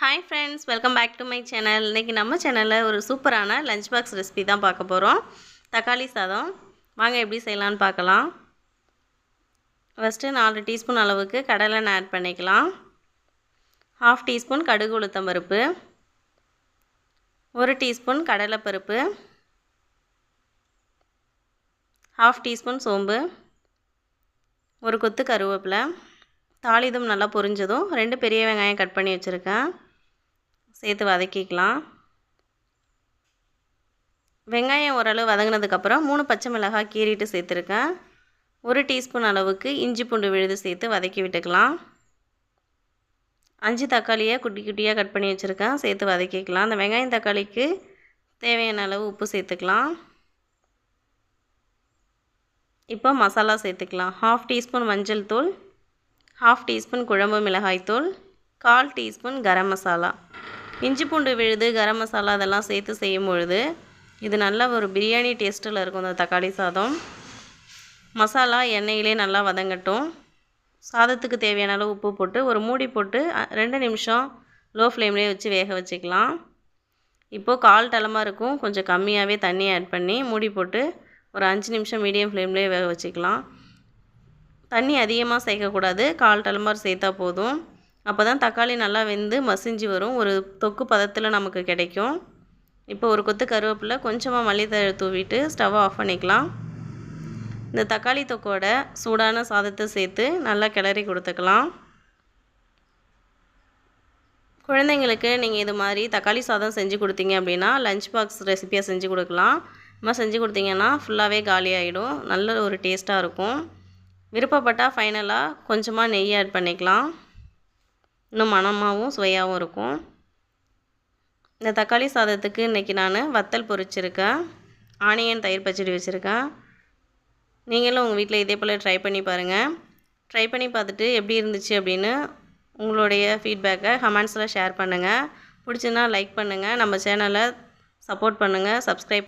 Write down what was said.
Hi friends welcome back to my channel இன்றைக்கி நம்ம சேனலில் ஒரு சூப்பரான லஞ்ச் பாக்ஸ் ரெசிபி தான் பார்க்க போகிறோம் தக்காளி சாதம். வாங்க எப்படி செய்யலான்னு பார்க்கலாம். ஃபஸ்ட்டு நாலு டீஸ்பூன் அளவுக்கு கடலை ஆட் பண்ணிக்கலாம். ஹாஃப் டீஸ்பூன் கடுகு உளுத்தம் பருப்பு. ஒரு டீஸ்பூன் கடலைப்பருப்பு ஹாஃப் டீஸ்பூன் சோம்பு. ஒரு கொத்து கருவேப்பிலை. தாளிதம் நல்லா பொரிஞ்சதும் ரெண்டு பெரிய வெங்காயம் கட் பண்ணி வச்சுருக்கேன். சேர்த்து வதக்கிக்கலாம். வெங்காயம் ஓரளவு வதங்கினதுக்கப்புறம் மூணு பச்சை மிளகாய் கீறிட்டு சேர்த்துருக்கேன். ஒரு டீஸ்பூன் அளவுக்கு இஞ்சி பூண்டு விழுது சேர்த்து வதக்கி விட்டுக்கலாம். அஞ்சு தக்காளியை குட்டி குட்டியாக கட் பண்ணி வச்சுருக்கேன். சேர்த்து வதக்கிக்கலாம். அந்த வெங்காயம் தக்காளிக்கு தேவையான அளவு உப்பு சேர்த்துக்கலாம். இப்போ மசாலா சேர்த்துக்கலாம். ஹாஃப் டீஸ்பூன் மஞ்சள் தூள் ஹாஃப் டீஸ்பூன் குழம்பு மிளகாய்த்தூள் கால் டீஸ்பூன் கரம் மசாலா. இஞ்சி பூண்டு விழுது கரம் மசாலா அதெல்லாம் சேர்த்து செய்யும் பொழுது இது நல்ல ஒரு பிரியாணி டேஸ்ட்டில் இருக்கும் இந்த தக்காளி சாதம். மசாலா எண்ணெயிலே நல்லா வதங்கட்டும். சாதத்துக்கு தேவையான அளவு உப்பு போட்டு ஒரு மூடி போட்டு ரெண்டு நிமிஷம் லோ ஃப்ளேம்லேயே வச்சு வேக வச்சுக்கலாம். இப்போது கால் டலமாக இருக்கும். கொஞ்சம் கம்மியாகவே தண்ணி ஆட் பண்ணி மூடி போட்டு ஒரு அஞ்சு நிமிஷம் மீடியம் ஃப்ளேம்லேயே வேக வச்சுக்கலாம். தண்ணி அதிகமாக சேர்க்கக்கூடாது. கால் டலமார் சேர்த்தா போதும். அப்போ தான் தக்காளி நல்லா வெந்து மசிஞ்சு வரும். ஒரு தொக்கு பதத்தில் நமக்கு கிடைக்கும். இப்போ ஒரு கொத்து கருவேப்பிலை கொஞ்சமாக மல்லித்தழை தூவிட்டு ஸ்டவ்வை ஆஃப் பண்ணிக்கலாம். இந்த தக்காளி தொக்கோட சூடான சாதத்தை சேர்த்து நல்லா கிளறி கொடுத்துக்கலாம். குழந்தைங்களுக்கு நீங்கள் இது மாதிரி தக்காளி சாதம் செஞ்சு கொடுத்தீங்க அப்படின்னா லஞ்ச் பாக்ஸ் ரெசிப்பியாக செஞ்சு கொடுக்கலாம். நம்ம செஞ்சு கொடுத்தீங்கன்னா ஃபுல்லாகவே காலி ஆகிடும் நல்ல ஒரு டேஸ்ட்டாக இருக்கும். விருப்பப்பட்டால் ஃபைனலாக கொஞ்சமாக நெய் ஆட் பண்ணிக்கலாம். இன்னும் மணமாகவும் சுவையாகவும் இருக்கும். இந்த தக்காளி சாதத்துக்கு இன்றைக்கி நான் வத்தல் பொரிச்சிருக்கேன் ஆனியன் தயிர் பச்சடி வச்சுருக்கேன் நீங்களும் உங்கள் வீட்டில் இதே போல் ட்ரை பண்ணி பாருங்கள் ட்ரை பண்ணி பார்த்துட்டு எப்படி இருந்துச்சு அப்படின்னு உங்களுடைய ஃபீட்பேக்கை கமெண்ட்ஸில் ஷேர் பண்ணுங்கள் பிடிச்சுன்னா லைக் பண்ணுங்கள் நம்ம சேனலை சப்போர்ட் பண்ணுங்கள் சப்ஸ்கிரைப்